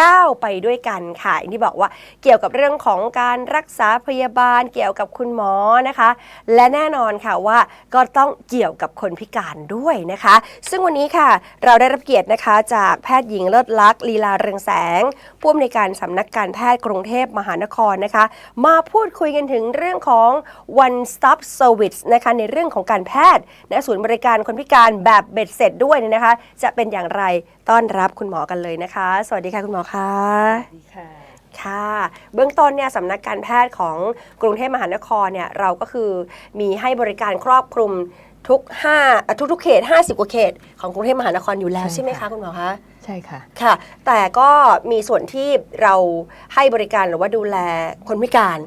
ก้าวไปด้วยกันค่ะอย่างที่บอกว่าเกี่ยวกับเรื่องของการรักษาพยาบาล เกี่ยวกับคุณหมอนะคะ และแน่นอนค่ะว่าก็ต้องเกี่ยวกับคนพิการด้วยนะคะ ซึ่งวันนี้ค่ะเราได้รับเกียรตินะคะจากแพทย์หญิงเลิศลักษณ์ลีลาเรืองแสงผู้อำนวยการสำนักการแพทย์กรุงเทพมหานครนะคะ มาพูดคุยกันถึงเรื่องของ one stop service นะคะในเรื่องของการแพทย์และศูนย์บริการคนพิการแบบเบ็ดเสร็จด้วยนะคะ จะเป็นอย่างไร ต้อนรับคุณหมอกันเลยนะคะ สวัสดีค่ะคุณหมอคะดีค่ะค่ะ เบื้องต้นเนี่ยสำนักการแพทย์ของกรุงเทพมหานครเนี่ยเราก็คือมีให้บริการครอบคลุมทุก5อะทุกๆเขต 50 กว่าเขต ของกรุงเทพมหานครอยู่แล้วใช่ใช่ไหมคะค่ะคุณหมอคะใช่ค่ะค่ะ แต่ก็มีส่วนที่เราให้บริการหรือว่าดูแลคนพิการ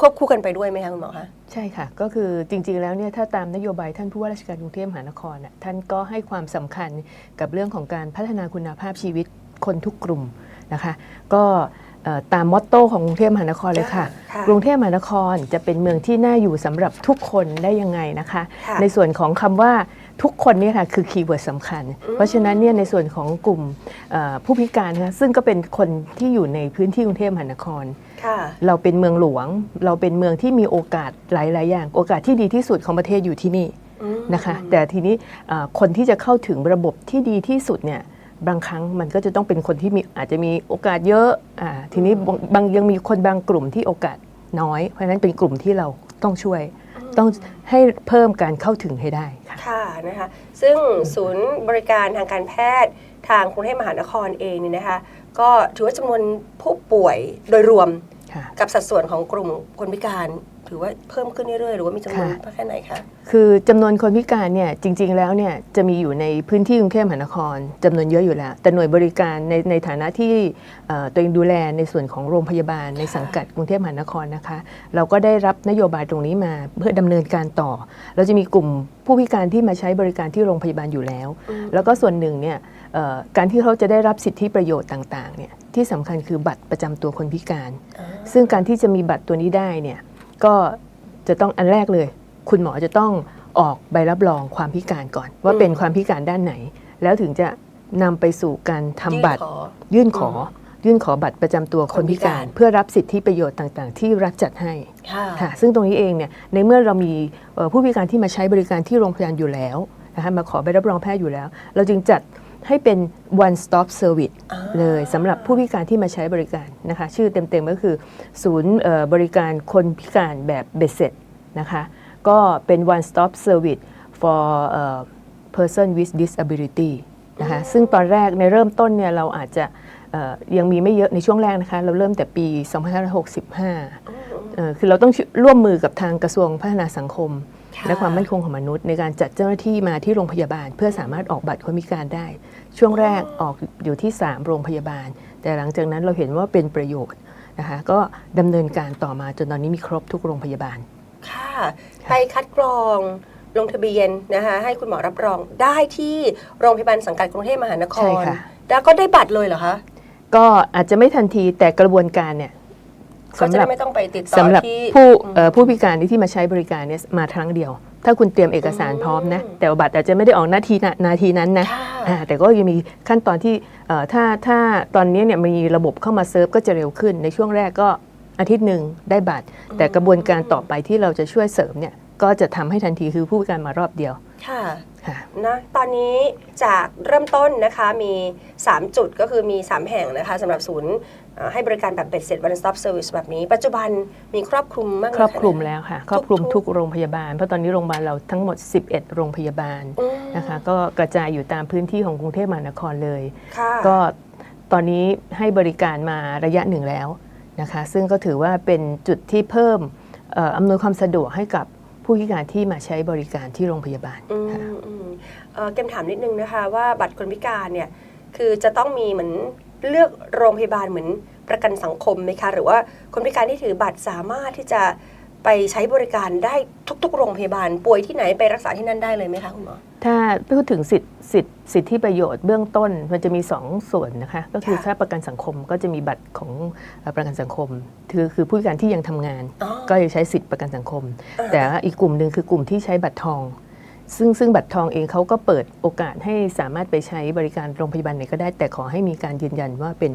ควบคู่กันไปด้วยไหมคะคุณหมอคะ ใช่ค่ะ ก็คือจริงๆแล้วเนี่ยถ้าตามนโยบายท่านผู้ว่าราชการกรุงเทพมหานครน่ะท่านก็ให้ความสำคัญกับเรื่องของการพัฒนาคุณภาพชีวิตคนทุกกลุ่มนะคะ ก็เอ่อตามมอตโต้ของกรุงเทพมหานครเลยค่ะ ค่ะ กรุงเทพมหานครจะเป็นเมืองที่น่าอยู่สำหรับทุกคนได้ยังไงนะคะ ค่ะ ในส่วนของคำว่าทุกคนเนี่ยค่ะคือคีย์เวิร์ดสำคัญ เพราะฉะนั้นเนี่ยในส่วนของกลุ่มเอ่อผู้พิการนะคะซึ่งก็เป็นคนที่อยู่ในพื้นที่กรุงเทพมหานครค่ะ เราเป็นเมืองหลวง เราเป็นเมืองที่มีโอกาสหลาย ๆ อย่าง โอกาสที่ดีที่สุดของประเทศอยู่ที่นี่อืมนะคะ แต่ทีนี้เอ่อคนที่จะเข้าถึงระบบที่ดีที่สุดเนี่ยบางครั้งมันก็จะต้องเป็นคนที่มีอาจจะมีโอกาสเยอะอ่าทีนี้บางบางยังมีคนบางกลุ่มที่โอกาสน้อย เพราะฉะนั้นเป็นกลุ่มที่เราต้องช่วยต้องให้เพิ่มการเข้าถึงให้ได้ค่ะค่ะนะคะซึ่งศูนย์บริการทางการแพทย์ทางกรุงเทพมหานครเองเนี่ยนะคะ ก็ถือว่าจำนวนผู้ป่วยโดยรวมค่ะกับสัดส่วนของกลุ่มคนพิการ ถือว่าเพิ่มขึ้นเรื่อยๆ หรือว่ามีจำนวนค่ะมากแค่ไหนคะ คือจำนวนคนพิการเนี่ยจริง ๆ แล้วเนี่ยจะมีอยู่ในพื้นที่กรุงเทพมหานครจำนวนเยอะอยู่แล้ว แต่หน่วยบริการในในฐานะที่เอ่อตัวเองดูแลในส่วนของโรงพยาบาลในสังกัดกรุงเทพมหานครนะคะ เราก็ได้รับนโยบายตรงนี้มาเพื่อดำเนินการต่อ เราจะมีกลุ่มผู้พิการที่มาใช้บริการที่โรงพยาบาลอยู่แล้วอืมแล้วก็ส่วนหนึ่งเนี่ยเอ่อ การที่เขาจะได้รับสิทธิประโยชน์ต่างๆเนี่ยที่สำคัญคือบัตรประจำตัวคนพิการอ่าซึ่งการที่จะมีบัตรตัวนี้ได้เนี่ยก็จะต้องอันแรกเลย คุณหมอจะต้องออกใบรับรองความพิการก่อน ว่าเป็นความพิการด้านไหน แล้วถึงจะนำไปสู่การทำบัตรยื่นขอยื่นขอ ยื่นขอบัตรประจำตัวคนพิการคนพิการ เพื่อรับสิทธิประโยชน์ต่างๆ ที่รัฐจัดให้ค่ะค่ะซึ่งตรงนี้เองเนี่ยในเมื่อเรามีเอ่อผู้พิการที่มาใช้บริการที่โรงพยาบาลอยู่แล้วนะคะมาขอใบรับรองแพทย์อยู่แล้ว เราจึงจัด ให้เป็น one stop service อ่าเลยสำหรับผู้พิการที่มาใช้บริการนะคะ ชื่อเต็มๆก็คือ ศูนย์เอ่อบริการคนพิการแบบเบ็ดเสร็จนะคะ ก็เป็น one stop service for เอ่อ person with disability นะคะซึ่งตอนแรกในเริ่มต้นเนี่ยเราอาจจะเอ่อยังมีไม่เยอะในช่วงแรกนะคะ เราเริ่มแต่ปี 2565เอ่อคือเราต้องร่วมมือกับทางกระทรวงพัฒนาสังคมค่ะ และความมั่นคงของมนุษย์ ในการจัดเจ้าหน้าที่มาที่โรงพยาบาล เพื่อสามารถออกบัตรคนพิการได้ ช่วงแรกออกอยู่ที่ 3 โรงพยาบาล แต่หลังจากนั้นเราเห็นว่าเป็นประโยชน์นะคะก็ดำเนินการต่อมาจนตอนนี้มีครบทุกโรงพยาบาล ค่ะไปคัดกรองลงทะเบียนนะคะให้คุณหมอรับรองได้ที่โรงพยาบาลสังกัดกรุงเทพมหานคใช่รค่ะแล้วก็ได้บัตรเลยเหรอคะก็อาจจะไม่ทันทีแต่กระบวนการเนี่ย ก็สำจะหรัได้บไม่ต้องไปติดต่อสำหรับที่ผู้อืมเอ่อผู้พิการที่มาใช้บริการเนี่ยมาครั้งเดียว ถ้าคุณเตรียมเอกสารพร้อมนะ แต่ว่าบัตรอาจจะไม่ได้ออกนาทีนะนาทีนั้นนะค่ะอ่าแต่ก็ยังมีขั้นตอนที่เอ่อถ้าถ้าตอนนี้เนี่ยมีระบบเข้ามาเซิร์ฟก็จะเร็วขึ้นในช่วงแรกก็อาทิตย์หนึ่งได้บัตร แต่กระบวนการต่อไปที่เราจะช่วยเสริมเนี่ยก็จะทำให้ทันทีคือผู้พิการมารอบเดียวค่ะค่ะนะตอนนี้จากเริ่มต้นนะคะมี 3 จุดก็คือมี 3 แห่งนะคะสำหรับศูนย์เอ่อ ให้บริการแบบเบ็ดเสร็จ one stop service แบบนี้ ปัจจุบันมีครอบคลุมมากครอบคลุมแค่ไหนแล้วค่ะ ครอบคลุมทุกๆทุกโรงพยาบาล เพราะตอนนี้โรงพยาบาลเราทั้งหมด 11 โรงพยาบาลอืมนะคะก็กระจายอยู่ตามพื้นที่ของกรุงเทพมหานครเลยค่ะก็ตอนนี้ให้บริการมาระยะหนึ่งแล้วนะคะซึ่งก็ถือว่าเป็นจุดที่เพิ่มเอ่ออำนวยความสะดวกให้กับผู้พิการที่มาใช้บริการที่โรงพยาบาลอืมค่ะอืมเอ่อเกมถามนิดนึงนะคะว่าบัตรคนพิการเนี่ยคือจะต้องมีเหมือน เลือกโรงพยาบาลเหมือนประกันสังคมไหมคะ หรือว่าคนพิการที่ถือบัตรสามารถที่จะไปใช้บริการได้ทุก ๆ โรงพยาบาล ป่วยที่ไหนไปรักษาที่นั่นได้เลยไหมคะคุณหมอ ถ้าพูดถึงสิทธิสิทธิสิทธิประโยชน์เบื้องต้นมันจะมี 2 ส่วนนะคะ ก็คือค่ะถ้าประกันสังคมก็จะมีบัตรของเอ่อประกันสังคม คือคือผู้พิการที่ยังทำงานอ๋อก็จะใช้สิทธิประกันสังคมอ่าแต่ว่าอีกกลุ่มหนึ่งคือกลุ่มที่ใช้บัตรทอง ซึ่งซึ่งบัตรทองเองเขาก็เปิดโอกาสให้สามารถไปใช้บริการโรงพยาบาลไหนก็ได้ แต่ขอให้มีการยืนยันว่าเป็น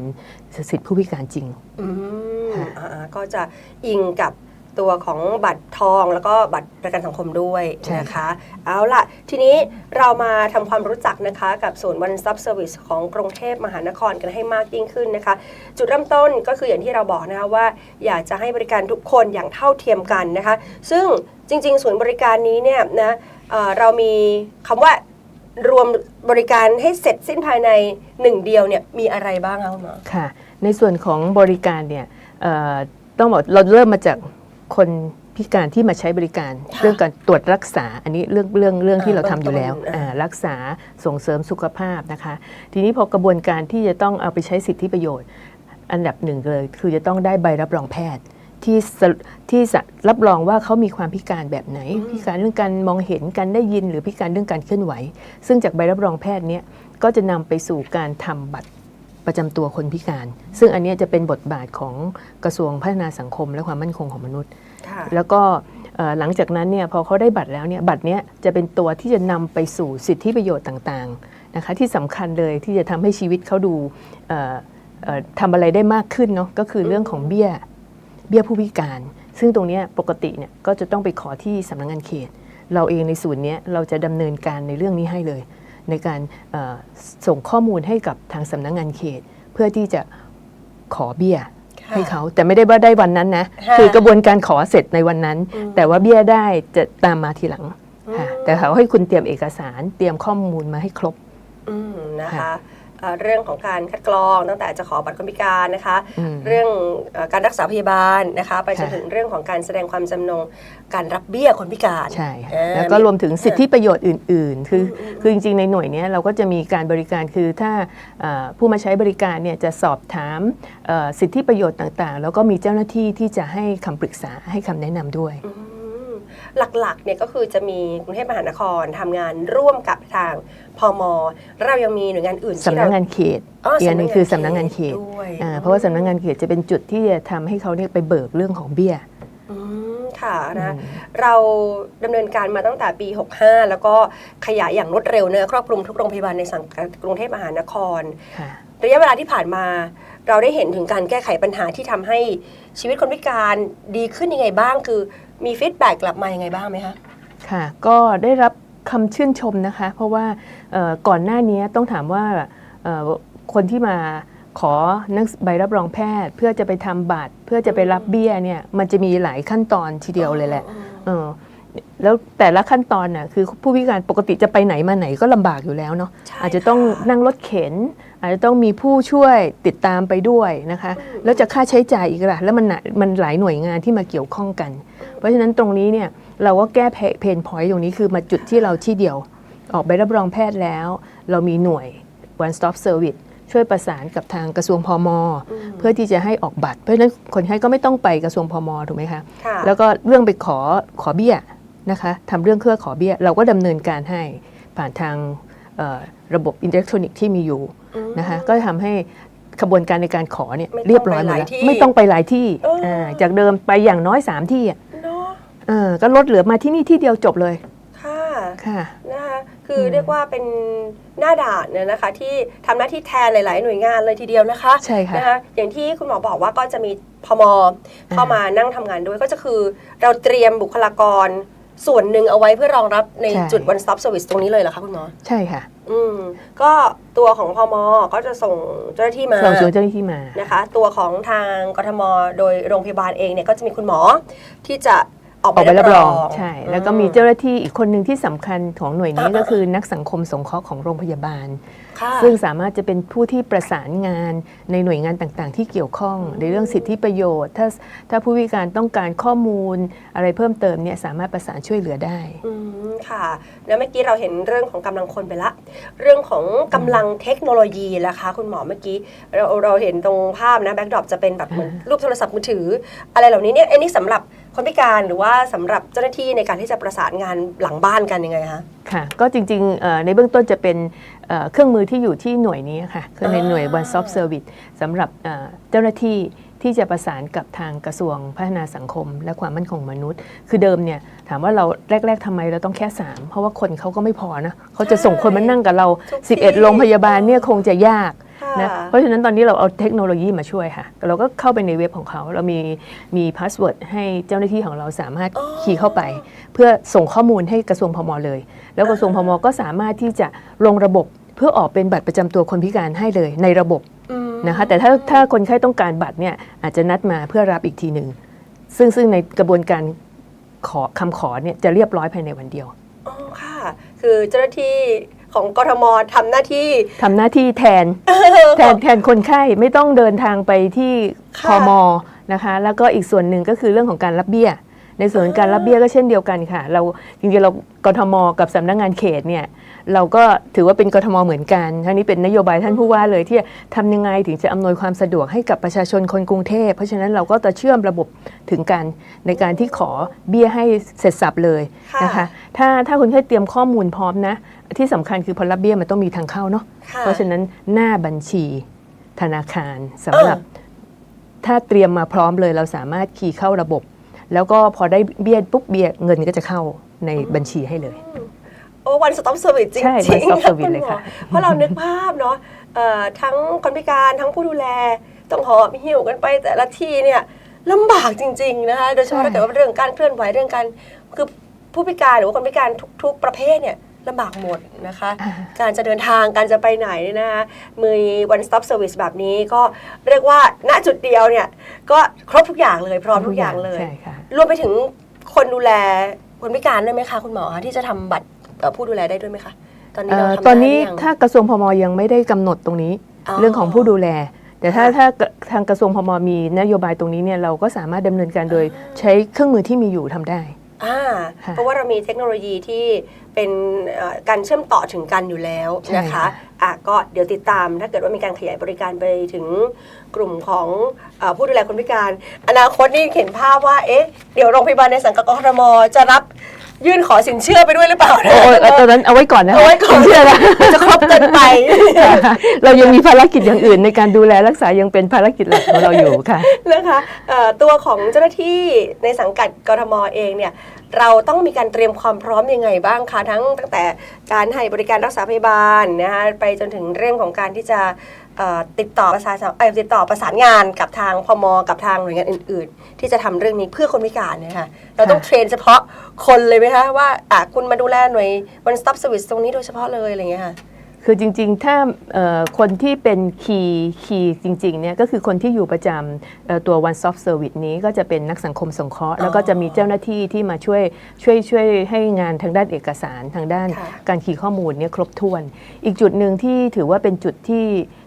สิทธิผู้พิการจริงอืมค่ะอ่าๆก็จะอิงกับตัวของบัตรทองแล้วก็บัตรประกันสังคมด้วยใช่นะคะ เอาล่ะ ทีนี้เรามาทำความรู้จักนะคะกับศูนย์ One Stop Service ของกรุงเทพมหานครกันให้มากยิ่งขึ้นนะคะ จุดเริ่มต้นก็คืออย่างที่เราบอกนะคะว่า อยากจะให้บริการทุกคนอย่างเท่าเทียมกันนะคะ ซึ่งจริง ๆ ศูนย์บริการนี้เนี่ยนะ เอ่อเรามีคำว่ารวมบริการให้เสร็จสิ้นภายในหนึ่งเดียวเนี่ยมีอะไรบ้างคะคุณหมอ ค่ะ ในส่วนของบริการเนี่ยเอ่อต้องบอกเราเริ่มมาจากคนพิการที่มาใช้บริการ ค่ะเรื่องการตรวจรักษาอันนี้เรื่องเรื่องเรื่องที่อ่าเราทำอยู่แล้วเบื้องต้นอ่ารักษาส่งเสริมสุขภาพนะคะ ทีนี้พอกระบวนการที่จะต้องเอาไปใช้สิทธิประโยชน์ อันดับหนึ่งเลย คือจะต้องได้ใบรับรองแพทย์ ที่สรุที่สะรับรองว่าเขามีความพิการแบบไหน พิการเรื่องการมองเห็นการได้ยินหรือพิการเรื่องการเคลื่อนไหว ซึ่งจากใบรับรองแพทย์เนี้ยก็จะนำไปสู่การทำบัตรประจำตัวคนพิการ ซึ่งอันเนี้ยจะเป็นบทบาทของกระทรวงพัฒนาสังคม และความมั่นคงของมนุษย์ค่ะแล้วก็เอ่อหลังจากนั้นเนี่ยพอเขาได้บัตรแล้วเนี่ยบัตรเนี้ยจะเป็นตัวที่จะนำไปสู่สิทธิประโยชน์ต่างๆนะคะที่สำคัญเลยที่จะทำให้ชีวิตเขาดูเอ่อเอ่อทำอะไรได้มากขึ้นเนาะก็คือเรื่องของเบี้ย เบี้ยผู้พิการ ซึ่งตรงเนี้ยปกติเนี่ยก็จะต้องไปขอที่สำนักงานเขต เราเองในศูนย์เนี้ยเราจะดำเนินการในเรื่องนี้ให้เลย ในการเอ่อส่งข้อมูลให้กับทางสำนักงานเขต เพื่อที่จะขอเบี้ยค่ะให้เขาแต่ไม่ได้ว่าได้วันนั้นนะค่ะคือกระบวนการขอเสร็จในวันนั้นอืมแต่ว่าเบี้ยได้จะตามมาทีหลังค่ะอืมแต่เขาให้คุณเตรียมเอกสารเตรียมข้อมูลมาให้ครบอืมนะคะค่ะ เอ่อเรื่องของการคัดกรองตั้งแต่จะขอบัตรคนพิการนะคะอืมเรื่องเอ่อการรักษาพยาบาลนะคะ ไปจนค่ะถึงเรื่องของการแสดงความจำนงการรับเบี้ยคนพิการใช่เออแล้วก็รวมถึงสิทธิประโยชน์อื่น ๆ คืออมอืมคือจริง ๆ ในหน่วยเนี้ยเราก็จะมีการบริการคือถ้าเอ่อผู้มาใช้บริการเนี่ยจะสอบถามเอ่อสิทธิประโยชน์ต่างๆ แล้วก็มีเจ้าหน้าที่ที่จะให้คำปรึกษาให้คำแนะนำด้วยอืม หลักๆเนี่ยก็คือจะมีกรุงเทพมหานครทำงานร่วมกับทางพมแล้วเรายังมีหน่วยงานอื่นที่สำนักเรางานเขตอ๋ออีกอันหนึงคือสำนักงานเขตด้วยอ่าเพราะว่าสำนักงานเขตจะเป็นจุดที่จะทำให้เขาเนี่ยไปเบิกเรื่องของเบี้ยอืมค่ะนะเราดำเนินการมาตั้งแต่ปี 65 แล้วก็ขยายอย่างรวดเร็วเนอะครอบคลุมทุกโรงพยาบาลในสังกัดกรุงเทพมหานครค่ะระยะเวลาที่ผ่านมา เราได้เห็นถึงการแก้ไขปัญหาที่ทำให้ชีวิตคนพิการดีขึ้นยังไงบ้างคือ มีฟีดแบ็กกลับมายังไงบ้างไหมคะ ค่ะ ก็ได้รับคำชื่นชมนะคะ เพราะว่าเอ่อก่อนหน้านี้ต้องถามว่าเอ่อคนที่มาขอหนังใบรับรองแพทย์ เพื่อจะไปทำบัตร เพื่อจะไปรับเบี้ยเนี่ยมันจะมีหลายขั้นตอนทีเดียวเลยแหละเออ แล้วแต่ละขั้นตอนน่ะคือผู้พิการปกติจะไปไหนมาไหนก็ลำบากอยู่แล้วเนาะใช่อาจจะต้องค่ะนั่งรถเข็น อาจจะต้องมีผู้ช่วยติดตามไปด้วยนะคะ แล้วจะค่าใช้จ่ายอีกล่ะแล้วมันน่ะมันหลายหน่วยงานที่มาเกี่ยวข้องกัน เพราะฉะนั้นตรงนี้เนี่ยเราก็แก้เพนพอยต์ตรงนี้คือมาจุดที่เราที่เดียว ออกใบรับรองแพทย์แล้ว เรามีหน่วย one stop service ช่วยประสานกับทางกระทรวงพมเพื่อที่จะให้ออกบัตร เพราะฉะนั้นคนไข้ก็ไม่ต้องไปกระทรวงพมถูกไหมคะค่ะแล้วก็เรื่องไปขอขอเบี้ย นะคะทำเรื่องเครือขอเบี้ย เราก็ดำเนินการให้ผ่านทางเอ่อระบบอิเล็กทรอนิกส์ที่มีอยู่อืมนะคะก็ทำให้ขบวนการในการขอเนี่ยไม่ต้องเรียบร้อยหมดไปหลายแล้วที่ไม่ต้องไปหลายที่เอออ่าจากเดิมไปอย่างน้อย 3 ที่อะเนาะเออก็ลดเหลือมาที่นี่ที่เดียวจบเลย ค่ะค่ะนะคะคือเรียกว่าเป็นหน้าด่านเนี่ยนะคะที่ทำหน้าที่แทนหลาย ๆ หน่วยงานเลยทีเดียวนะคะใช่ค่ะนะคะอย่างที่คุณหมอบอกว่าก็จะมีพมเข้ามานั่งทำงานด้วยก็จะคือเราเตรียมบุคลากร ส่วนหนึ่งเอาไว้เพื่อรองรับในใช่ จุด one stop service ตรงนี้เลยเหรอคะคุณหมอ ใช่ค่ะอืม ก็ตัวของพมก็จะส่งเจ้าหน้าที่มา ส่งส่วนเจ้าหน้าที่มา นะคะ ตัวของทางกทม โดยโรงพยาบาลเองเนี่ยก็จะมีคุณหมอที่จะออกออกใบใบรัรับบรรอองงใช่ แล้วก็มีเจ้าหน้าที่อีกคนหนึ่งที่สำคัญของหน่วยนี้ก็คือนักสังคมสงเคราะห์ของโรงพยาบาลค่ะ ซึ่งสามารถจะเป็นผู้ที่ประสานงานในหน่วยงานต่างๆ ที่เกี่ยวข้อง ในเรื่องสิทธิประโยชน์ ถ้าถ้าผู้พิการต้องการข้อมูลอะไรเพิ่มเติมเนี่ยสามารถประสานช่วยเหลือได้อืมค่ะ แล้วเมื่อกี้เราเห็นเรื่องของกำลังคนไปละ เรื่องของกำลังเทคโนโลยีล่ะคะ คุณหมอเมื่อกี้เราเราเห็นตรงภาพนะแบ็กดรอปจะเป็นแบบเหมือนรูปโทรศัพท์มือถือ อะไรเหล่านี้เนี่ยอันนี้สำหรับ คนพิการหรือว่าสำหรับเจ้าหน้าที่ในการที่จะประสานงานหลังบ้านกันยังไงคะค่ะ ก็จริงๆเอ่อในเบื้องต้นจะเป็นเอ่อเครื่องมือที่อยู่ที่หน่วยนี้ค่ะคือในหน่วยอ่า One Stop Service สำหรับเอ่อเจ้าหน้าที่ที่ที่จะประสานกับทางกระทรวงพัฒนาสังคม และความมั่นคงมนุษย์ คือเดิมเนี่ยถามว่าเราแรก ๆทำไมเราต้องแค่ 3 เพราะว่าคนเขาก็ไม่พอนะเขาจะส่งคนมานั่งกับเราทุกที่11 โรงพยาบาลเนี่ยคงจะยากค่ะ นะเพราะฉะนั้นตอนนี้เราเอาเทคโนโลยีมาช่วยค่ะ เราก็เข้าไปในเว็บของเขา เรามีมีพาสเวิร์ดให้เจ้าหน้าที่ของเราสามารถอ๋อคีย์เข้าไป เพื่อส่งข้อมูลให้กระทรวงพมเลย แล้วกระทรวงพมก็สามารถที่จะลงระบบเพื่อออกเป็นบัตรประจำตัวคนพิการให้เลยในระบบอืมนะคะแต่ถ้าถ้าคนไข้ต้องการบัตรเนี่ยอาจจะนัดมาเพื่อรับอีกทีหนึ่งซึ่งซึ่งในกระบวนการขอคำขอเนี่ยจะเรียบร้อยภายในวันเดียวอ๋อค่ะ คือเจ้าหน้าที่ ของกทมทำหน้าที่ทำหน้าที่แทนแทนแทนคนไข้ไม่ต้องเดินทางไปที่พค่ะมนะคะ แล้วก็อีกส่วนหนึ่งก็คือเรื่องของการรับเบี้ยในส่วนของการรับเบี้ยก็เช่นเดียวกันค่ะ เราจริงๆเรากทมกับสำนักงานเขตเนี่ย เราก็ถือว่าเป็นกทมเหมือนกันท่านี้เป็นนโยบายท่านผู้ว่าเลยที่จะทำยังไงถึงจะอำนวยความสะดวกให้กับประชาชนคนกรุงเทพ เพราะฉะนั้นเราก็จะเชื่อมระบบถึงกันในการที่ขอเบี้ยให้เสร็จสับเลยนะคะถ้าถ้าคนไข้เตรียมข้อมูลพร้อมนะ ที่สำคัญคือพอรับเบี้ยมันต้องมีทางเข้าเนาะค่ะเพราะฉะนั้นหน้าบัญชีธนาคารสำหรับถ้าเตรียมมาพร้อมเลยเราสามารถคีย์เข้าระบบ แล้วก็พอได้เบี้ยปุ๊บเบี้ยเงินก็จะเข้าในบัญชีให้เลย โอ้วันสต็อปเซอร์วิสจริงใช่ๆ one stop นะ service เลยณหมอค่ะ เพราะเรานึกภาพเนาะเอ่อทั้งคนพิการทั้งผู้ดูแล ต้องหอบหิ้วกันไปแต่ละที่เนี่ยลำบากจริง ๆ นะคะโดยเฉพาะใช่ถ้าเกิดว่าเรื่องการเคลื่อนไหวเรื่องการคือผู้พิการหรือว่าคนพิการทุก ๆ ประเภทเนี่ยลำบากหมดนะคะ อ่า การจะเดินทางการจะไปไหนเนยนะคะมี one stop service แบบนี้ก็เรียกว่าณจุดเดียวเนี่ยก็ครบทุกอย่างเลยพร้อมทุกอย่างเลย ใช่ค่ะ รวมไปถึงคนดูแลคนพิการด้วยไหมคะคุณหมอคะที่จะทำบัตรเอ่อ ผู้ดูแลได้ด้วยไหมคะ ตอนนี้เอ่เราอทำตอนนี้ได้หรือยัง ถ้ากระทรวงพมยังไม่ได้กำหนดตรงนี้ อ๋อเรื่องของผู้ดูแล แต่ถ้าค่ะถ้าทางกระทรวงพมมีนโยบายตรงนี้เนี่ยเราก็สามารถดำเนินการโดยใช้เครื่องมือที่มีอยู่ทำได้ อ่าค่ะเพราะว่าเรามีเทคโนโลยีที่เป็นเอ่อการเชื่อมต่อถึงกันอยู่แล้วใช่นะคะค่ะอะก็เดี๋ยวติดตามถ้าเกิดว่ามีการขยายบริการไปถึงกลุ่มของเออผู้ดูแลคนพิการ อนาคตนี่เห็นภาพว่าเอ๊ะเดี๋ยวโรงพยาบาลในสังกัดกทมจะรับ ยื่นขอสินเชื่อไปด้วยหรือเปล่านะโอ้ยเอาตอนนั้นเอาไว้ก่อนนะคะเอาไว้ก่อนเชื่อแล้วจะครบเกินไป เรายังมีภารกิจอย่างอื่นในการดูแลรักษายังเป็นภารกิจหลักของเราอยู่ค่ะนะคะเอ่อตัวของเจ้าหน้าที่ในสังกัดกทมเองเนี่ยเราต้องมีการเตรียมความพร้อมยังไงบ้างคะทั้งตั้งแต่การให้บริการรักษาพยาบาลนะคะไปจนถึงเรื่องของการที่จะเอ่อ ติดต่อประสานเอ่อติดต่อประสานงานกับทางพมกับทางหน่วยงานอื่น ๆ ที่จะทำเรื่องนี้เพื่อคนพิการเนี่ยค่ะเราต้องค่ะเทรนเฉพาะคนเลยไหมคะว่าอะคุณมาดูแลหน่วย one stop service ตรงนี้โดยเฉพาะเลยอะไรอย่างเงี้ยค่ะคือจริงๆ ถ้าเอ่อคนที่เป็นคีย์คีย์จริงๆ เนี่ยก็คือคนที่อยู่ประจำเอ่อตัว one stop service นี้ก็จะเป็นนักสังคมสงเคราะห์แล้วก็จะมีเจ้าหน้าที่ที่มาช่วยช่วยช่วยให้งานทางด้านเอกสารทางด้านค่ะการคีย์ข้อมูลเนี่ยครบถ้วน อีกจุดหนึ่งที่ถือว่าเป็นจุดที่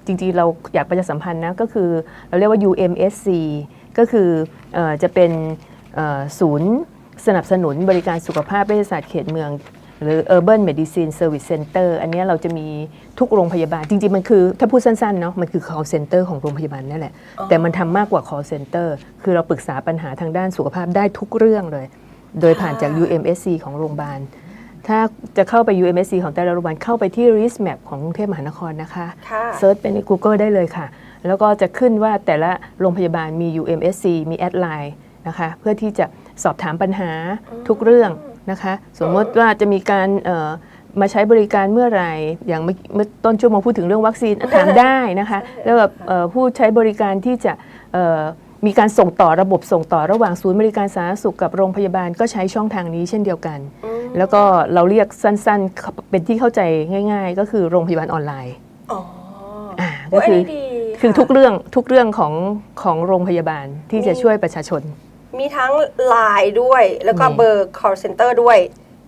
จริงๆ เราอยากประชาสัมพันธ์นะก็คือเราเรียกว่า UMSC ก็คือเออจะเป็นเอ่อศูนย์สนับสนุนบริการสุขภาพเวชศาสตร์เขตเมือง หรือ Urban Medicine Service Center อันเนี้ยเราจะมีทุกโรงพยาบาล จริง ๆ มันคือ ถ้าพูดสั้นๆเนาะมันคือ call center ของโรงพยาบาลนั่นแหละอ๋อแต่มันทำมากกว่า call center คือเราปรึกษาปัญหาทางด้านสุขภาพได้ทุกเรื่องเลย โดยผ่านจาก UMSC ของโรงพยาบาล ถ้าจะเข้าไป UMSC ของแต่ละโรงพยาบาลเข้าไปที่ RIS Map ของกรุงเทพมหานครนะคะค่ะ เซิร์ชไปใน Google ได้เลยค่ะ แล้วก็จะขึ้นว่าแต่ละโรงพยาบาลมี UMSC มีแอดไลน์นะคะ เพื่อที่จะสอบถามปัญหาทุกเรื่องนะคะ สมมติว่าจะมีการเอ่อมาใช้บริการเมื่อไหร่อย่างเมื่อเมื่อต้นชั่วโมงพูดถึงเรื่องวัคซีนถามได้นะคะ แล้วแบบเอ่อผู้ใช้บริการที่จะเอ่อ มีการส่งต่อระบบส่งต่อระหว่างศูนย์บริการสาธารณสุขกับโรงพยาบาลก็ใช้ช่องทางนี้เช่นเดียวกัน แล้วก็เราเรียกสั้นๆ เป็นที่เข้าใจง่าย ๆ ก็คือโรงพยาบาลออนไลน์อ๋ออ่าโอ้ก็อันคือนี้ดีคือค่ะทุกเรื่องทุกเรื่องของของโรงพยาบาลที่จะมีช่วยประชาชน มีทั้งไลน์ด้วย แล้วก็มีเบอร์ call center ด้วย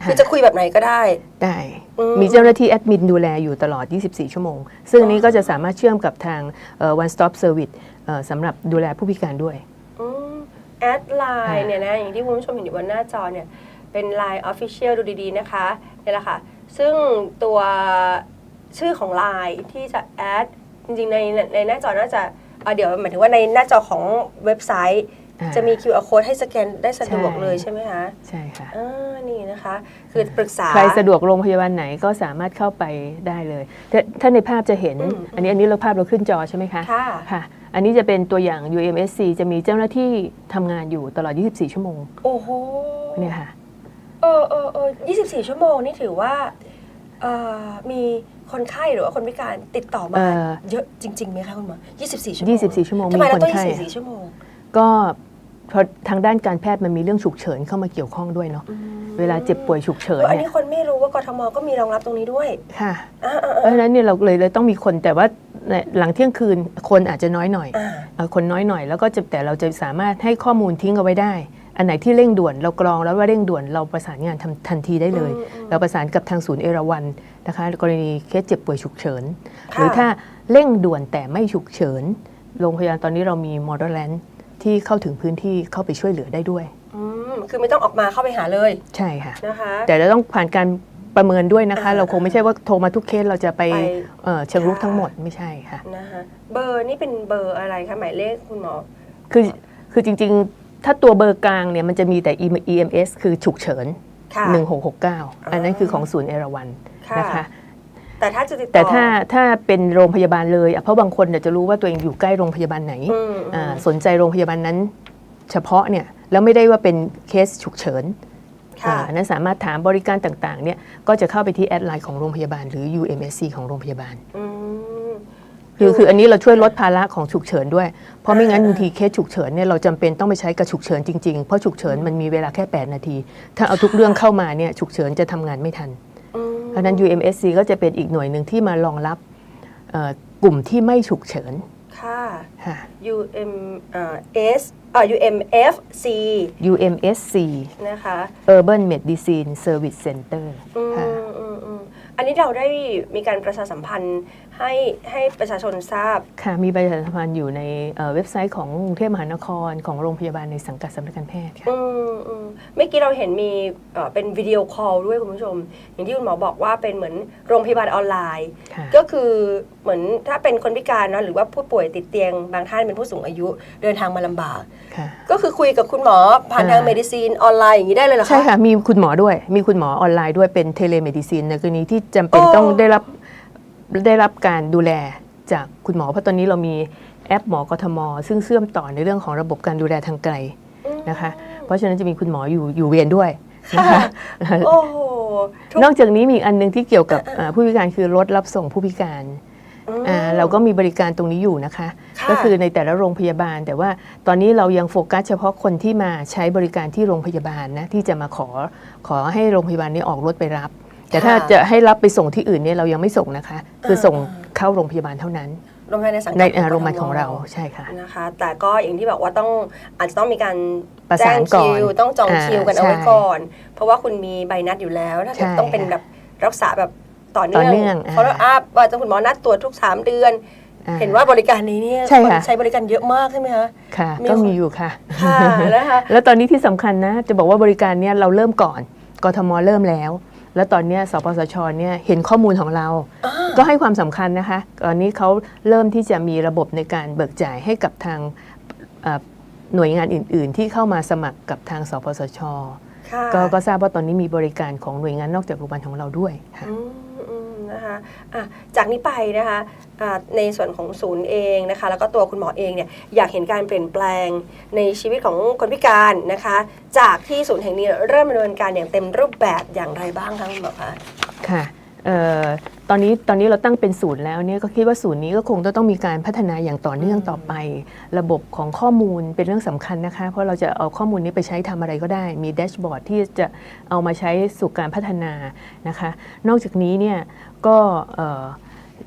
ค่ะคือจะคุยแบบไหนก็ได้ ได้อืมมีเจ้าหน้าที่แอดมินดูแลอยู่ตลอด 24 ชั่วโมง ซึ่งนี้ก็จะสามารถเชื่อมกับทางเอ่อ one stop service เอ่อ สำหรับดูแลผู้พิการด้วยอืมแอดไลน์ค่ะเนี่ยนะอย่างที่คุณผู้ชมเห็นอยู่บนหน้าจอเนี่ยเป็น Line Official ดูดีๆนะคะเนี่ยแหละค่ะ ซึ่งตัวชื่อของ Line ที่จะแอดจริงๆในในหน้าจอน่าจะเอ่อเดี๋ยวหมายถึงว่าในหน้าจอของเว็บไซต์อ่าจะมี QR code ให้สแกนได้สะดวกใช่เลยใช่ไหมคะใช่ค่ะอ่านี่นะคะ คือปรึกษา ใครสะดวกโรงพยาบาลไหนก็สามารถเข้าไปได้เลย ถ้าถ้าในภาพจะเห็นอืมอันนี้อันนี้เราภาพเราขึ้นจอใช่ไหมคะค่ะค่ะ อันนี้จะเป็นตัวอย่าง UMSC จะมีเจ้าหน้าที่ทำงานอยู่ตลอด 24 ชั่วโมงโอ้โหเนี่ยค่ะ เออเออเออ24 ชั่วโมงนี่ถือว่าเอ่อมีคนไข้หรือว่าคนพิการติดต่อมา เอ่อ เยอะจริงๆไหมคะคุณหมอ24 ชั่วโมง24 ชั่วโมงทำไมมีเราคนต้องไข้24 ชั่วโมงก็เพราะทางด้านการแพทย์มันมีเรื่องฉุกเฉินเข้ามาเกี่ยวข้องด้วยเนาะเวลาเจ็บป่วยฉุกเฉิเอนออันเนี่นี้ยคนไม่รู้ว่ากทมก็มีรองรับตรงนี้ด้วยค่ะ อ่าอ่าเพราะฉะนั้นเนี่ยเราเลยเลยต้องมีคนแต่ว่าใน หลังเที่ยงคืนคนอาจจะน้อยหน่อยอ่าเอ่อคนน้อยหน่อยแล้วก็จะแต่เราจะสามารถให้ข้อมูลทิ้งเอาไว้ได้ อันไหนที่เร่งด่วนเรากรองแล้วว่าเร่งด่วนเราประสานงานทำทันทีได้เลยอืมอืมเราประสานกับทางศูนย์เอราวันนะคะ กรณีเคสเจ็บป่วยฉุกเฉินค่ะหรือถ้าเร่งด่วนแต่ไม่ฉุกเฉินโรงพยาบาลตอนนี้เรามีมอเตอร์แลนด์ที่เข้าถึงพื้นที่เข้าไปช่วยเหลือได้ด้วยอืมคือไม่ต้องออกมาเข้าไปหาเลย ใช่ค่ะนะคะ แต่เราต้องผ่านการ ประเมินด้วยนะคะอ่าเราคงไม่ใช่ว่าโทรมาทุกเคสเราจะไปไป เอ่อเชิงรุกค่ะทั้งหมดไม่ใช่ค่ะ นะคะเบอร์นี่เป็นเบอร์อะไรคะหมายเลขคุณหมอ คือคือจริงๆ ถ้าตัวเบอร์กลางเนี่ยมันจะมีแต่ EMS คือฉุกเฉิน ค่ะ 1669 อันนั้นคือของศูนย์เอราวันค่ะ นะคะ แต่ถ้าจะติดต่อแต่ถ้าถ้าเป็นโรงพยาบาลเลยอะเพราะบางคนเนี่ยจะรู้ว่าตัวเองอยู่ใกล้โรงพยาบาลไหนอืมอ่าสนใจโรงพยาบาลนั้น เฉพาะเนี่ยแล้วไม่ได้ว่าเป็นเคสฉุกเฉินค่ะ อ่าอันนั้นสามารถถามบริการต่างๆเนี่ยก็จะเข้าไปที่แอดไลน์ของโรงพยาบาล หรือ UMSC ของโรงพยาบาลอืมคือคืออันนี้เราช่วยลดภาระของฉุกเฉินด้วย เพราะไม่งั้นบางทีเคสฉุกเฉินเนี่ยเราจำเป็นต้องไปใช้กับฉุกเฉินจริงๆ เพราะฉุกเฉินมันมีเวลาแค่ 8 นาที ถ้าเอาทุกเรื่องเข้ามาเนี่ยฉุกเฉินจะทำงานไม่ทันอืมเพราะฉะนั้น UMSC ก็จะเป็นอีกหน่วยหนึ่งที่มารองรับเอ่อกลุ่มที่ไม่ฉุกเฉิน ค่ะค่ะ UM เอ่อ S เอ่อ UMFC UMSC นะคะ Urban Medicine Service Center อืมค่ะ อืมอืมอันนี้เราได้มีการประชาสัมพันธ์ ให้ให้ประชาชนทราบ ค่ะ มีประชาสัมพันธ์อยู่ในเอ่อเว็บไซต์ของกรุงเทพมหานครของโรงพยาบาลในสังกัดสำนักการแพทย์ค่ะ อืมอืมเมื่อกี้เราเห็นมีเอ่อเป็นวิดีโอคอลด้วยคุณผู้ชม อย่างที่คุณหมอบอกว่าเป็นเหมือนโรงพยาบาลออนไลน์ ค่ะ ก็คือเหมือนถ้าเป็นคนพิการเนอะหรือว่าผู้ป่วยติดเตียง บางท่านเป็นผู้สูงอายุเดินทางมาลำบาก ค่ะ ก็คือคุยกับคุณหมอผ่านทางอ่า เมดิซีนออนไลน์อย่างนี้ได้เลยเหรอคะ ใช่ค่ะ มีคุณหมอด้วย มีคุณหมอออนไลน์ด้วยเป็นเทเลเมดิซินในกรณีที่จำเป็นโอ้ ต้องได้รับ ได้รับการดูแลจากคุณหมอเพราะตอนนี้เรามีแอปหมอกทม ซึ่งเชื่อมต่อในเรื่องของระบบการดูแลทางไกลอืมนะคะ เพราะฉะนั้นจะมีคุณหมออยู่อยู่เวียนด้วยนะคะโอ้โหทุกนอกจากนี้มีอีกอันหนึงที่เกี่ยวกับอ่าผู้พิการคือรถรับส่งผู้พิการมอ่าเราก็มีบริการตรงนี้อยู่นะคะค่ะก็คือในแต่ละโรงพยาบาล แต่ว่าตอนนี้เรายังโฟกัสเฉพาะคนที่มาใช้บริการที่โรงพยาบาลนะที่จะมาขอขอให้โรงพยาบาลนี้ออกรถไปรับ แต่ถ้าจะให้รับไปส่งที่อื่นเนี่ยเรายังไม่ส่งนะคะ คือส่งเข้าโรงพยาบาลเท่านั้นโรงพยาบาลในสังกัดในอ่าขโรองพยาบาลกทมของเราใช่ค่ะนะคะ แต่ก็อย่างที่บอกว่าต้องอาจจะต้องมีการประแจ้สางนก่อนคิวต้องจองอ่าคิวกันเอาไว้ใช่ก่อน เพราะว่าคุณมีใบนัดอยู่แล้วถ้าเกิดใช่ต้องเป็นค่ะแบบรักษาแบบต่อต่อเนื่เนื่อองงอ่าเพราะว่าว่าจะคุณหมอนัดตรวจทุก 3 เดือนอ่าเห็นว่าบริการนี้เนี่ยใช่คนค่ะใช้บริการเยอะมากใช่ไหมคะค่ะมีก็คนมีอยู่ค่ะค่ะนะคะแล้วตอนนี้ที่สำคัญนะ จะบอกว่าบริการเนี่ยเราเริ่มก่อนกทมเริ่มแล้ว แล้วตอนเนี้ยสปสชเนี่ยเห็นข้อมูลของเรา ก็ให้ความสำคัญนะคะ ตอนนี้เขาเริ่มที่จะมีระบบในการเบิกจ่ายให้กับทางเอ่อหน่วยงานอื่น ๆ ที่เข้ามาสมัครกับทางสปสชค่ะก็ก็ทราบว่าตอนนี้มีบริการของหน่วยงานนอกจากโรงพยาบาลของเราด้วยค่ะอืมอืม นะคะะจากนี้ไปนะคะะในส่วนของศูนย์เองนะคะ แล้วก็ตัวคุณหมอเองเนี่ยอยากเห็นการเปลี่ยนแปลงในชีวิตของคนพิการนะคะ จากที่ศูนย์แห่งนี้เริ่มดำเนินการอย่างเต็มรูปแบบอย่างไรบ้างคะคุณหมอคะค่ะ ตอนนี้ตอนนี้เราตั้งเป็นศูนย์แล้วเนี่ยก็คิดว่าศูนย์นี้ก็คงจะต้องมีการพัฒนาอย่างต่อเนื่องต่อไป ระบบของข้อมูลเป็นเรื่องสำคัญนะคะ เพราะเราจะเอาข้อมูลนี้ไปใช้ทำอะไรก็ได้ มีแดชบอร์ดที่จะเอามาใช้สู่การพัฒนานะคะ นอกจากนี้เนี่ยก็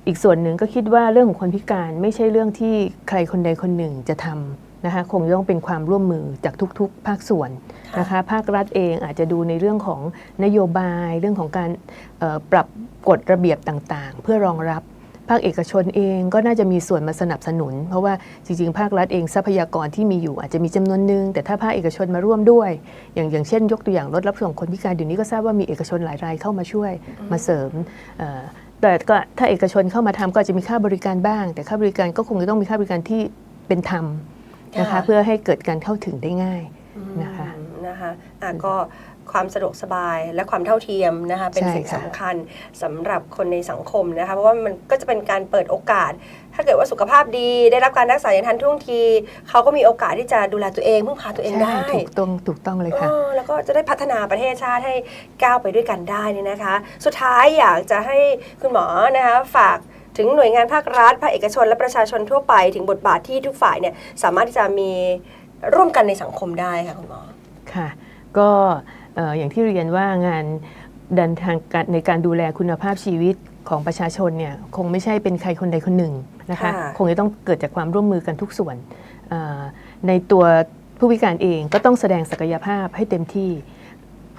อีกส่วนหนึ่งก็คิดว่าเรื่องของคนพิการไม่ใช่เรื่องที่ใครคนใดคนหนึ่งจะทำนะคะคงจะต้องเป็นความร่วมมือจากทุกๆ ภาคส่วน นะคะภาครัฐเองอาจจะดูในเรื่องของนโยบายเรื่องของการเอ่อปรับกฎระเบียบต่างๆ เพื่อรองรับภาคเอกชนเองก็น่าจะมีส่วนมาสนับสนุน เพราะว่าจริงๆ ภาครัฐเองทรัพยากรที่มีอยู่อาจจะมีจำนวนหนึ่งแต่ถ้าภาคเอกชนมาร่วมด้วย อย่างอย่างเช่น ยกตัวอย่างรถรับส่งคนพิการเดี๋ยวนี้ก็ทราบว่ามีเอกชนหลายรายเข้ามาช่วยมาเสริมเอ่อแต่ก็ถ้าเอกชนเข้ามาทำก็อาจจะมีค่าบริการบ้าง แต่ค่าบริการก็คงจะต้องมีค่าบริการที่เป็นธรรมนะคะค่ะเพื่อให้เกิดการเข้าถึงได้ง่ายนะคะอืมนะคะอะก็ความสะดวกสบายและความเท่าเทียมนะคะเป็นใช่สิ่งค่ะสำคัญสำหรับคนในสังคมนะคะเพราะว่ามันก็จะเป็นการเปิดโอกาส ถ้าเกิดว่าสุขภาพดีได้รับการรักษาอย่างทันท่วงที เขาก็มีโอกาสที่จะดูแลตัวเองพึ่งพาตัวเองได้ใช่ถูกต้องถูกต้องเลยค่ะเออแล้วก็จะได้พัฒนาประเทศชาติให้ก้าวไปด้วยกันได้นี่นะคะ สุดท้ายอยากจะให้คุณหมอนะคะฝากถึงหน่วยงานภาครัฐภาคเอกชนและประชาชนทั่วไป ถึงบทบาทที่ทุกฝ่ายเนี่ยสามารถที่จะมีร่วมกันในสังคมได้ค่ะคุณหมอค่ะ ก็เอ่ออย่างที่เรียนว่างานดันทางการในการดูแลคุณภาพชีวิตของประชาชนเนี่ยคงไม่ใช่เป็นใครคนใดคนหนึ่งนะคะค่ะคงจะต้องเกิดจากความร่วมมือกันทุกส่วนเอ่อในตัวผู้พิการเองก็ต้องแสดงศักยภาพให้เต็มที่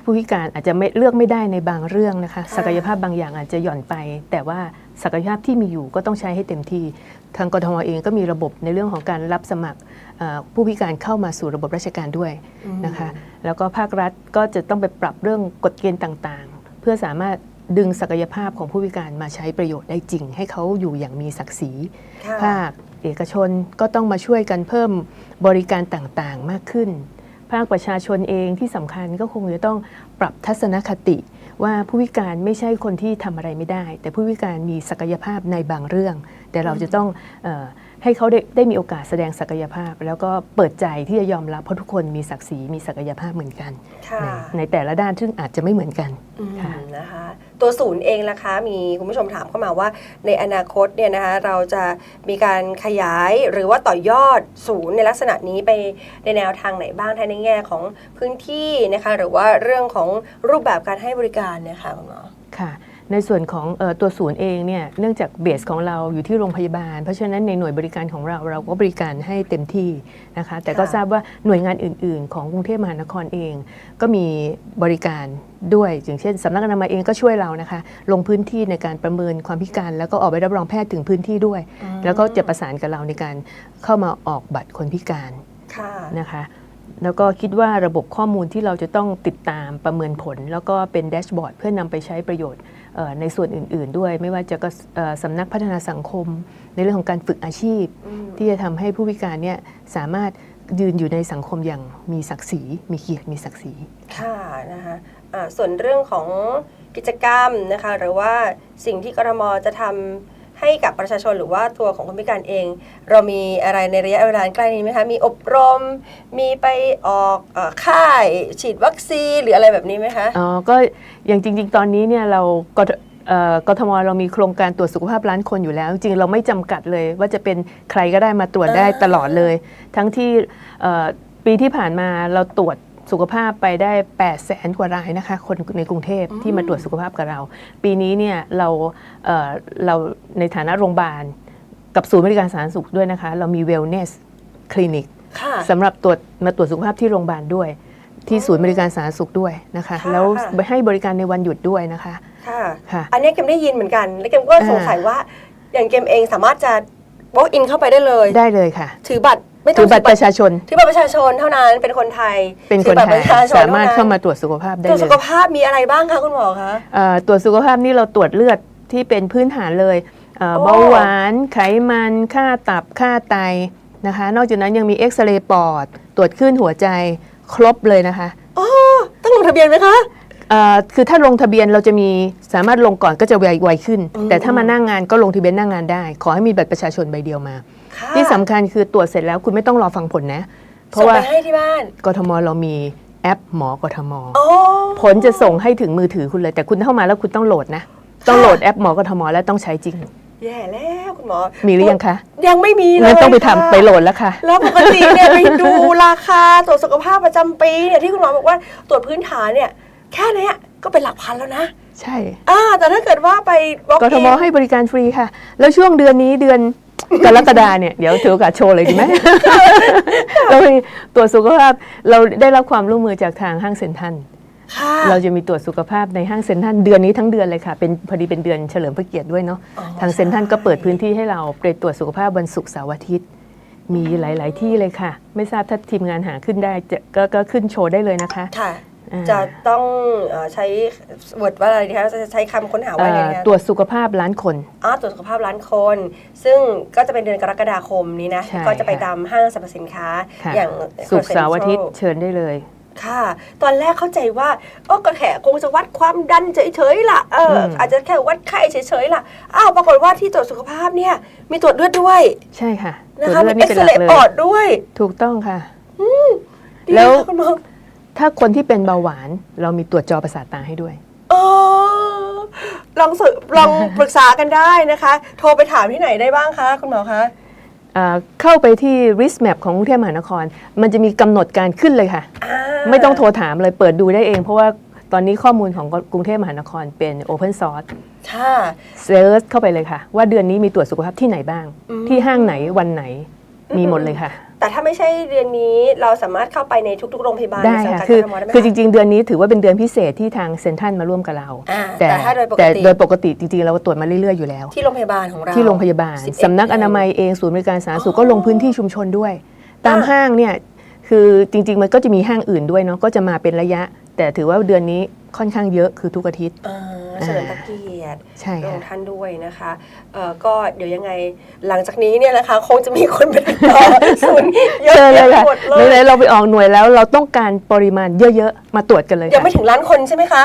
ผู้พิการอาจจะไม่เลือกไม่ได้ในบางเรื่องนะคะ ศักยภาพบางอย่างอาจจะหย่อนไป แต่ว่าศักยภาพที่มีอยู่ก็ต้องใช้ให้เต็มที่ ทางกทมเองก็มีระบบในเรื่องของการรับสมัครเอ่อผู้พิการเข้ามาสู่ระบบราชการด้วยนะคะ แล้วก็ภาครัฐก็จะต้องไปปรับเรื่องกฎเกณฑ์ต่างๆ เพื่อสามารถดึงศักยภาพของผู้พิการมาใช้ประโยชน์ได้จริง ให้เขาอยู่อย่างมีศักดิ์ศรีค่ะภาคเอกชนก็ต้องมาช่วยกันเพิ่มบริการต่างๆมากขึ้นภาคประชาชนเองที่สำคัญก็คงจะต้องปรับทัศนคติ ว่าผู้พิการไม่ใช่คนที่ทำอะไรไม่ได้ แต่ผู้พิการมีศักยภาพในบางเรื่อง แต่เราจะต้องเออให้เขาได้ได้มีโอกาสแสดงศักยภาพ แล้วก็เปิดใจที่จะยอมรับเพราะทุกคนมีศักดิ์ศรีมีศักยภาพเหมือนกันค่ะในในแต่ละด้านซึ่งอาจจะไม่เหมือนกันอืมค่ะนะคะ ตัวศูนย์เองนะคะ มีคุณผู้ชมถามเข้ามาว่า ในอนาคตเนี่ยนะคะเราจะมีการขยายหรือว่าต่อยอดศูนย์ในลักษณะนี้ไปในแนวทางไหนบ้างทั้งในแง่ของพื้นที่นะคะ หรือว่าเรื่องของรูปแบบการให้บริการเนี่ยค่ะคุณหมอค่ะ ในส่วนของเออตัวศูนย์เองเนี่ยเนื่องจากเบสของเราอยู่ที่โรงพยาบาล เพราะฉะนั้นในหน่วยบริการของเราเราก็บริการให้เต็มที่นะคะแต่ก็ค่ะทราบว่าหน่วยงานอื่น ๆ ของกรุงเทพมหานครเอง ก็มีบริการด้วยอย่างเช่นสำนักอนามัยเองก็ช่วยเรานะคะ ลงพื้นที่ในการประเมินความพิการ แล้วก็ออกใบรับรองแพทย์ถึงพื้นที่ด้วย แล้วก็จะประสานกับเราในการเข้ามาออกบัตรคนพิการค่ะนะคะแล้วก็คิดว่าระบบข้อมูลที่เราจะต้องติดตามประเมินผล แล้วก็เป็นแดชบอร์ดเพื่อนำไปใช้ประโยชน์เอ่อ ในส่วนอื่น ๆ ด้วย ไม่ว่าจะก็เอ่อสำนักพัฒนาสังคม ในเรื่องของการฝึกอาชีพอืมที่จะทำให้ผู้พิการเนี่ยสามารถยืนอยู่ในสังคมอย่างมีศักดิ์ศรี มีเกียรติมีศักดิ์ศรีค่ะนะคะอ่าส่วนเรื่องของกิจกรรมนะคะหรือว่าสิ่งที่กรทมจะทำ ให้กับประชาชนหรือว่าตัวของคนพิการเอง เรามีอะไรในระยะเวลาใกล้นี้ไหมคะมีอบรม มีไปออกเออค่ายฉีดวัคซีนหรืออะไรแบบนี้ไหมคะ อ๋อ ก็อย่างจริง ๆ ตอนนี้เนี่ยเรากทเอ่อกทมเรามีโครงการตรวจสุขภาพล้านคนอยู่แล้ว จริงๆเราไม่จำกัดเลย ว่าจะเป็นใครก็ได้มาตรวจได้อ่าตลอดเลย ทั้งที่เอ่อปีที่ผ่านมาเราตรวจ สุขภาพไปได้8 0 0แสนกว่ารายนะคะ คนในกรุงเทพที่มาตรวจสุขภาพกับเรา ปีนี้เนี่ยเราเอ่อเราในฐานะโรงพยาบาล กับศูนย์บริการสาธารณสุขด้วยนะคะ เรามี wellness คลินิกค่ะสำหรับตรวจมาตรวจสุขภาพที่โรงพยาบาลด้วย ที่ศูนย์บริการสาธารณสุขด้วยนะคะค่ะแล้วค่ะให้บริการในวันหยุดด้วยนะคะค่ะค่ะอันนี้เกมได้ยินเหมือนกัน และเกมก็สงสัยว่าอย่างเกมเองสามารถจะ walk in เข้าไปได้เลยได้เลยค่ะ ถือบัตร ไม่ต้ถืองอบัตรประชาชน ถือบัตรประชาชนเท่านั้นเป็นคนไทยเป็นคนถือบัตรไทปยระชาชนสามารถท่เข้ามานั้นตรวจสุขภาพได้ตรวจเลสุยขภาพมีอะไรบ้างคะคุณหมอคะ เอ่อตรวจสุขภาพนี่เราตรวจเลือดที่เป็นพื้นฐานเลยเอ่อโอ้ เบาหวาน ไขมัน ค่าตับ ค่าไตนะคะ นอกจากนั้นยังมีเอ็กซเรย์ปอด ตรวจคลื่นหัวใจครบเลยนะคะอ๋อต้องลงทะเบียนไหมคะ เอ่อคือถ้าลงทะเบียนเราจะมีสามารถลงก่อนก็จะไวไวขึ้น อืม แต่ถ้ามานั่งงานก็ลงทะเบียนนั่งงานได้ ขอให้มีบัตรประชาชนใบเดียวมาค่ะ ที่สำคัญคือตรวจเสร็จแล้วคุณไม่ต้องรอฟังผลนะ เพส่งราะว่าไปให้ที่บ้านกทมเรามีแอปหมอกทมอ๋อผลจะส่งให้ถึงมือถือคุณเลย แต่คุณเข้ามาแล้วคุณต้องโหลดนะ ต้องโหลดแอปหมอกทมแล้วต้องใช้จริง แย่แล้วคุณหมอมีหรือยังคะยังไม่มีเลยงั้นต้องไปทำค่ะไปโหลดแล้วค่ะ แล้วปกติเนี่ยไปดูราคาตรวจสุขภาพประจำปีเนี่ยที่คุณหมอบอกว่าตรวจพื้นฐานเนี่ย แค่เนี้ยก็เป็นหลักพันแล้วนะใช่ อ่าแต่ถ้าเกิดว่าไป walk กทม in ให้บริการฟรีค่ะ แล้วช่วงเดือนนี้เดือน กรกฎาเนี่ยเดี๋ยวถือโอกาสโชว์เลยดีไหมเรามีตรวจสุขภาพเราได้รับความร่วมมือจากทางห้างเซ็นทรัลค่ะเราจะมีตรวจสุขภาพในห้างเซ็นทรัลเดือนนี้ทั้งเดือนเลยค่ะ เป็นพอดีเป็นเดือนเฉลิมพระเกียรติด้วยเนาะอ๋อทางเซ็นทรัลก็เปิดพื้นที่ให้เราไปตรวจสุขภาพวันศุกร์เสาร์อาทิตย์ มีหลาย ๆ ที่เลยค่ะ ไม่ทราบถ้าทีมงานหาขึ้นได้จะก็ก็ขึ้นโชว์ได้เลยนะคะค่ะอ่า จะต้องเอ่อใช้วอร์ดว่าอะไรดีคะจะใช้คำค้นหาว่าเอ่ไงอดีคะตรวจสุขภาพล้านคนอ๋อตรวจสุขภาพล้านคน ซึ่งก็จะเป็นเดือนกรกฎาคมนี้นะใช่ก็จะไปค่ะตามห้างสรรพสินค้าค่ะอย่างสุกร์เสาร์อาทิตย์ Central เชิญได้เลยค่ะ ตอนแรกเข้าใจว่าโอ้ก็แค่คงจะวัดความดันเฉยๆล่ะเอออมอาจจะแค่วัดไข้เฉยๆล่ะอ้าวปรากฏว่าที่ตรวจสุขภาพเนี่ย มีตรวจเลือดด้วย ใช่ค่ะนะตรวคะจเลืมีอดเอ็นี่กเป็นซหลัเรกย์เลปอยดด้วย ถูกต้องค่ะดีแล้วนะคะคุณหมอ ถ้าคนที่เป็นเบาหวานเรามีตรวจจอประสาทตาให้ด้วยอ๋อลองสึลองปรึกษากันได้นะคะ โทรไปถามที่ไหนได้บ้างคะคุณหมอคะอ่าเข้าไปที่ risk map ของกรุงเทพมหานคร มันจะมีกำหนดการขึ้นเลยค่ะอ่าไม่ต้องโทรถามเลยเปิดดูได้เอง เพราะว่าตอนนี้ข้อมูลของกรุงเทพมหานครเป็น open source ค่ะ เซิร์ชเข้าไปเลยค่ะ ว่าเดือนนี้มีตรวจสุขภาพที่ไหนบ้างอืมที่ห้างไหนวันไหนมีหมดเลยค่ะ แต่ถ้าไม่ใช่เดือนนี้เราสามารถเข้าไปในทุกๆ โรงพยาบาลได้ในสังค่ะกัดคือทมได้ไหมคือจคะริง ๆ เดือนนี้ถือว่าเป็นเดือนพิเศษที่ทางเซ็นทรัลมาร่วมกับเรา อ่าแต่ถ้าโดยปกติแต่โดยปกติจริง ๆ เราตรวจมาเรื่อย ๆ อยู่แล้ว ที่โรงพยาบาลของเรา ที่โรงพยาบาล 11สำนักอนามัยเองศูนย์บริการสาธารณสุขก็ลงพื้นที่ชุมชนด้วย ตามอ่า ห้างเนี่ยคือจริง ๆ มันก็จะมีห้างอื่นด้วยเนาะก็จะมาเป็นระยะ แต่ถือว่าเดือนนี้ค่อนข้างเยอะคือทุกอาทิตย์ อ่า เฉลิมพระเกียรติใช่พระองค่ะค์ท่านด้วยนะคะเอ่อก็เดี๋ยวยังไงหลังจากนี้เนี่ยนะคะคงจะมีคนไปติดต่อศูนย์เยอะเชิญเลแยะยไปค่ะหมดเลไหนยๆเราไปออกหน่วยแล้วเราต้องการปริมาณเยอะๆ มาตรวจกันเลยยังค่ะไม่ถึงล้านคนใช่ไหมคะ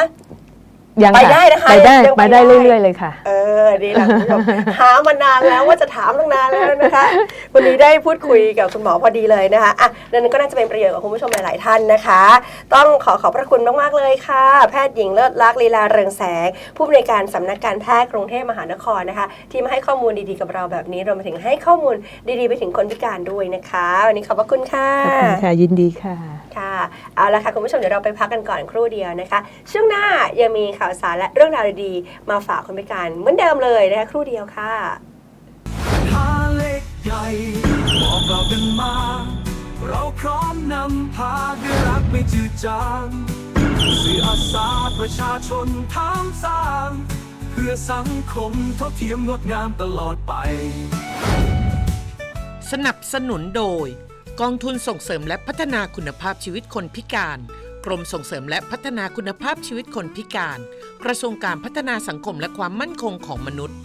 ยังไปค่ะได้นะคะไปได้ยังไปไปได้ได้เรื่อย ๆ เลยค่ะ เออดีละคุณผู้ชมหามานานแล้วว่าจะถามตั้งนานแล้วนะคะวันนี้ได้พูดคุยกับคุณหมอพอดีเลยนะคะอะดังนั้นก็น่าจะเป็นประโยชน์กับคุณผู้ชมหลายๆท่านนะคะ ต้องขอขอบพระคุณมากๆเลยค่ะ แพทย์หญิงเลิศลักษณ์ลีลาเรืองแสง ผู้อำนวยการสำนักการแพทย์กรุงเทพมหานครนะคะ ที่มาให้ข้อมูลดีๆกับเราแบบนี้รวมไปถึงให้ข้อมูลดีๆไปถึงคนพิการด้วยนะคะวันนี้ขอบพระคุณค่ะขอบคุณค่ะยินดีค่ะค่ะเอาละค่ะคุณผู้ชมเดี๋ยวเราไปพักกันก่อนครู่เดียวนะคะ ช่วงหน้ายังมีข่าวาวสารและเรื่องราวดีๆมาฝากคนพิการเหมือนเดิมเลยนะคะครู่เดียวค่ะหาเล็กใหญ่บอกเรากันมา เราพร้อมนำพาด้วยรักไม่จืดจางสื่ออาสาประชาชนทางสร้าง เพื่อสังคมเท่าเทียมงดงามตลอดไป สนับสนุนโดย กองทุนส่งเสริมและพัฒนาคุณภาพชีวิตคนพิการ กรมส่งเสริมและพัฒนาคุณภาพชีวิตคนพิการ กระทรวงการพัฒนาสังคมและความมั่นคงของมนุษย์